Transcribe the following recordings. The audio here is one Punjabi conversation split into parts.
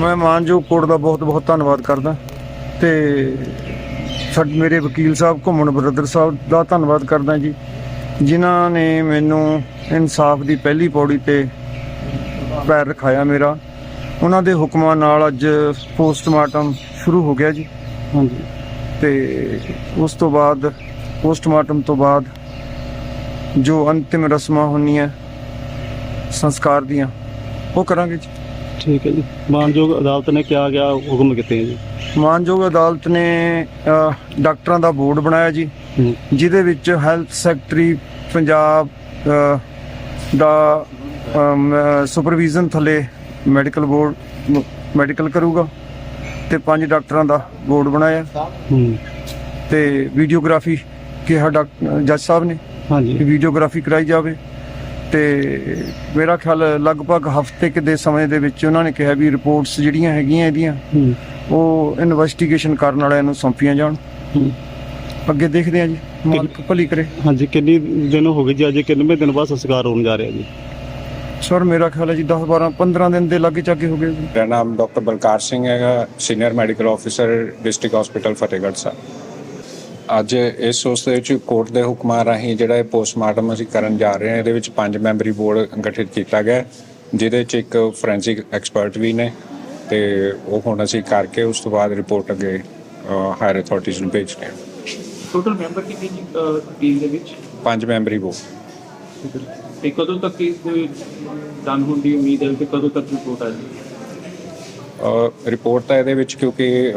ਮੈਂ ਮਾਨਜੋਗ ਕੋਰਟ ਦਾ ਬਹੁਤ ਬਹੁਤ ਧੰਨਵਾਦ ਕਰਦਾ ਤੇ ਸਾਡੇ ਮੇਰੇ ਵਕੀਲ ਸਾਹਿਬ ਘੁੰਮਣ ਬ੍ਰਦਰ ਸਾਹਿਬ ਦਾ ਧੰਨਵਾਦ ਕਰਦਾ ਜੀ ਜਿਨ੍ਹਾਂ ਨੇ ਮੈਨੂੰ ਇਨਸਾਫ ਦੀ ਪਹਿਲੀ ਪੌੜੀ ਤੇ ਪੈਰ ਰਖਾਇਆ ਮੇਰਾ। ਉਹਨਾਂ ਦੇ ਹੁਕਮਾਂ ਨਾਲ ਅੱਜ ਪੋਸਟਮਾਰਟਮ ਸ਼ੁਰੂ ਹੋ ਗਿਆ ਜੀ। ਹਾਂਜੀ। ਤੇ ਉਸ ਤੋਂ ਬਾਅਦ ਪੋਸਟਮਾਰਟਮ ਤੋਂ ਬਾਅਦ ਜੋ ਅੰਤਿਮ ਰਸਮਾਂ ਹੁੰਦੀਆਂ ਸੰਸਕਾਰ ਦੀਆਂ ਉਹ ਕਰਾਂਗੇ ਜੀ। ਠੀਕ ਹੈ ਜੀ। ਮਾਨਯੋਗ ਅਦਾਲਤ ਨੇ ਕਿਹਾ ਗਿਆ ਹੁਕਮ ਕੀਤੇ ਹੈ ਜੀ। ਮਾਨਯੋਗ ਅਦਾਲਤ ਨੇ ਅ, ਡਾਕਟਰਾਂ ਦਾ ਬੋਰਡ ਬਣਾਇਆ ਜੀ ਹੂੰ, ਜਿਹਦੇ ਵਿੱਚ ਹੈਲਥ ਸੈਕਟਰੀ ਪੰਜਾਬ ਅ, ਦਾ ਸੁਪਰਵੀਜ਼ਨ ਥੱਲੇ ਮੈਡੀਕਲ ਬੋਰਡ ਮੈਡੀਕਲ ਕਰੂਗਾ ਤੇ ਪੰਜ ਡਾਕਟਰਾਂ ਦਾ ਬੋਰਡ ਬਣਾਇਆ। ਹੂੰ। ਤੇ ਵੀਡੀਓਗ੍ਰਾਫੀ ਕਿਹਾ ਡਾਕ- ਜੱਜ ਸਾਹਿਬ ਨੇ ਹਾਂਜੀ। ਕਿ ਵੀਡੀਓਗ੍ਰਾਫੀ ਕਰਾਈ ਜਾਵੇ। ਤੇ ਮੇਰਾ ਖਿਆਲ ਲਗਭਗ ਹਫ਼ਤੇ ਕੁ ਦੇ ਸਮੇਂ ਦੇ ਵਿੱਚ ਉਹਨਾਂ ਨੇ ਕਿਹਾ ਵੀ ਰਿਪੋਰਟਸ ਜਿਹੜੀਆਂ ਹੈਗੀਆਂ ਇਹਦੀਆਂ ਉਹ ਇਨਵੈਸਟੀਗੇਸ਼ਨ ਕਰਨ ਵਾਲਿਆਂ ਨੂੰ ਸੌਂਪੀਆਂ ਜਾਣ। ਅੱਗੇ ਦੇਖਦੇ ਹਾਂ ਜੀ ਮਾਲਕ ਭਲੀ ਕਰੇ। ਹਾਂਜੀ ਕਿੰਨੀ ਦਿਨ ਹੋ ਗਏ ਜੀ ਅੱਜ ਕਿੰਨਵੇਂ ਦਿਨ ਬਾਅਦ ਸੰਸਕਾਰ ਹੋਣ ਜਾ ਰਿਹਾ ਜੀ? ਸਰ ਮੇਰਾ ਖਿਆਲ ਹੈ ਜੀ 10 12 15 ਦਿਨ ਦੇ ਲਾਗੇ ਚਾਗੇ ਹੋ ਗਏ ਜੀ। ਮੇਰਾ ਨਾਮ ਡਾਕਟਰ ਬਲਕਾਰ ਸਿੰਘ ਹੈਗਾ senior medical officer district hospital Fatehgarh Sahib. ਅੱਜ ਇਸ ਉਸ ਦੇ ਵਿੱਚ ਕੋਰਟ ਦੇ ਹੁਕਮਾਂ ਰਾਹੀਂ ਜਿਹੜਾ ਇਹ ਪੋਸਟਮਾਰਟਮ ਅਸੀਂ ਕਰਨ ਜਾ ਰਹੇ ਹਾਂ ਇਹਦੇ ਵਿੱਚ ਪੰਜ ਮੈਂਬਰੀ ਬੋਰਡ ਗਠਿਤ ਕੀਤਾ ਗਿਆ ਜਿਹਦੇ ਵਿੱਚ ਇੱਕ ਫੋਰੈਂਸਿਕ ਐਕਸਪਰਟ ਵੀ ਨੇ ਤੇ ਉਹ ਹੁਣ ਅਸੀਂ ਕਰਕੇ ਉਸ ਤੋਂ ਬਾਅਦ ਰਿਪੋਰਟ ਅੱਗੇ ਹਾਇਰ ਅਥਾਰਟੀਜ਼ ਨੂੰ ਭੇਜਦੇ ਹਾਂ। ਟੋਟਲ ਮੈਂਬਰ ਕਿੰਨੇ ਜੀ ਟੀਮ ਦੇ ਵਿੱਚ? ਪੰਜ ਮੈਂਬਰੀ ਬੋਰਡ। ਤੇ ਕਦੋਂ ਤੱਕ ਇਸ ਦੇ ਡਨ ਹੋਣ ਦੀ ਉਮੀਦ ਹੈ ਕਿ ਕਦੋਂ ਤੱਕ ਰਿਪੋਰਟ ਆ ਜਾਏਗੀ ਰਿਪੋਰਟ ਤਾਂ ਇਹਦੇ ਵਿੱਚ ਕਿਉਂਕਿ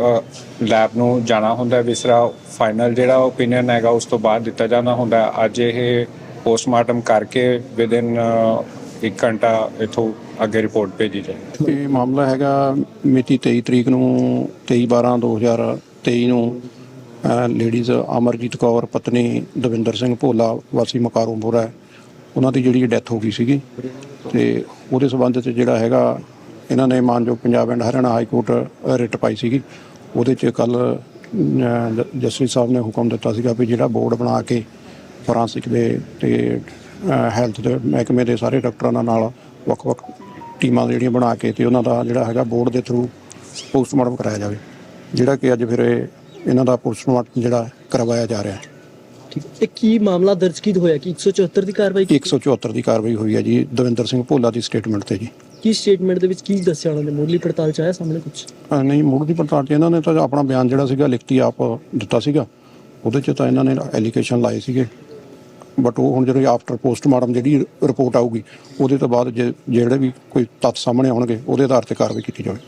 ਲੈਬ ਨੂੰ ਜਾਣਾ ਹੁੰਦਾ ਹੈ, ਵਿਸਰਾ ਫਾਈਨਲ ਜਿਹੜਾ ਓਪੀਨੀਅਨ ਹੈਗਾ ਉਸ ਤੋਂ ਬਾਅਦ ਦਿੱਤਾ ਜਾਂਦਾ ਹੁੰਦਾ ਅੱਜ ਇਹ ਪੋਸਟਮਾਰਟਮ ਕਰਕੇ ਵਿਦਿਨ 1 ਘੰਟਾ ਇਥੋਂ ਅੱਗੇ ਰਿਪੋਰਟ ਭੇਜੀ ਜਾਏ। ਇਹ ਮਾਮਲਾ ਹੈਗਾ ਮਿਤੀ 23 ਤਰੀਕ ਨੂੰ 23 12 2023 ਨੂੰ ਲੇਡੀਜ਼ ਅਮਰਜੀਤ ਕੌਰ ਪਤਨੀ ਦਵਿੰਦਰ ਸਿੰਘ ਭੋਲਾ ਵਾਸੀ ਮਕਾਰੋਂਪੁਰਾ ਉਹਨਾਂ ਦੀ ਜਿਹੜੀ ਡੈਥ ਹੋ ਗਈ ਸੀਗੀ। ਤੇ ਉਹਦੇ ਸਬੰਧ ਵਿੱਚ ਜਿਹੜਾ ਹੈਗਾ ਇਹਨਾਂ ਨੇ ਮਾਨਯੋਗ Punjab and Haryana high court writ ਪਾਈ ਸੀਗੀ। ਉਹਦੇ 'ਚ ਕੱਲ ਜਸਟਿਸ ਸਾਹਿਬ ਨੇ ਹੁਕਮ ਦਿੱਤਾ ਸੀਗਾ ਵੀ ਜਿਹੜਾ ਬੋਰਡ ਬਣਾ ਕੇ ਫੋਰੈਂਸਿਕ ਦੇ ਤੇ ਹੈਲਥ ਦੇ ਮਹਿਕਮੇ ਦੇ ਸਾਰੇ ਡਾਕਟਰਾਂ ਨਾਲ ਵੱਖ-ਵੱਖ ਟੀਮਾਂ ਜਿਹੜੀਆਂ ਬਣਾ ਕੇ ਤੇ ਉਹਨਾਂ ਦਾ ਜਿਹੜਾ ਹੈਗਾ ਬੋਰਡ ਦੇ ਥਰੂ ਪੋਸਟਮਾਰਟਮ ਕਰਾਇਆ ਜਾਵੇ। ਜਿਹੜਾ ਕਿ ਅੱਜ ਫਿਰ ਇਹ ਇਹਨਾਂ ਦਾ ਪੋਸਟਮਾਰਟਮ ਜਿਹੜਾ ਕਰਵਾਇਆ ਜਾ ਰਿਹਾ। ਹੈ। ਠੀਕ। ਇਹ ਕੀ ਮਾਮਲਾ ਦਰਜ ਕੀ ਹੋਇਆ? ਕਿ 174 ਦੀ ਕਾਰਵਾਈ ਕੀਤੀ? 174 ਦੀ ਕਾਰਵਾਈ ਹੋਈ ਹੈ ਜੀ। ਦਵਿੰਦਰ ਸਿੰਘ ਭੋਲਾ ਦੀ ਸਟੇਟਮੈਂਟ ਤੇ ਜੀ। ਕੀ ਸਟੇਟਮੈਂਟ ਦੇ ਵਿੱਚ ਕੀ ਦੱਸਿਆ ਉਹਨਾਂ ਨੇ? ਮੁੱਢਲੀ ਪੜਤਾਲ ਚ ਆਇਆ ਸਾਹਮਣੇ ਕੁਝ ਅਹ ਨਹੀਂ ਮੁੱਢ ਦੀ ਪੜਤਾਲ 'ਚ ਇਹਨਾਂ ਨੇ ਤਾਂ ਆਪਣਾ ਬਿਆਨ ਜਿਹੜਾ ਸੀਗਾ ਲਿਖਤੀ ਆਪ ਦਿੱਤਾ ਸੀਗਾ। ਉਹਦੇ 'ਚ ਤਾਂ ਇਹਨਾਂ ਨੇ ਐਲੀਗੇਸ਼ਨ ਲਾਏ ਸੀਗੇ। ਬਟ ਉਹ ਹੁਣ ਜਦੋਂ ਆਫਟਰ ਪੋਸਟਮਾਰਟਮ ਜਿਹੜੀ ਰਿਪੋਰਟ ਆਊਗੀ, ਉਹਦੇ ਤੋਂ ਬਾਅਦ ਜੇ- ਜਿਹੜੇ ਵੀ ਕੋਈ ਤੱਥ ਸਾਹਮਣੇ ਆਉਣਗੇ, ਉਹਦੇ ਆਧਾਰ ਤੇ ਕਾਰਵਾਈ ਕੀਤੀ ਜਾਵੇ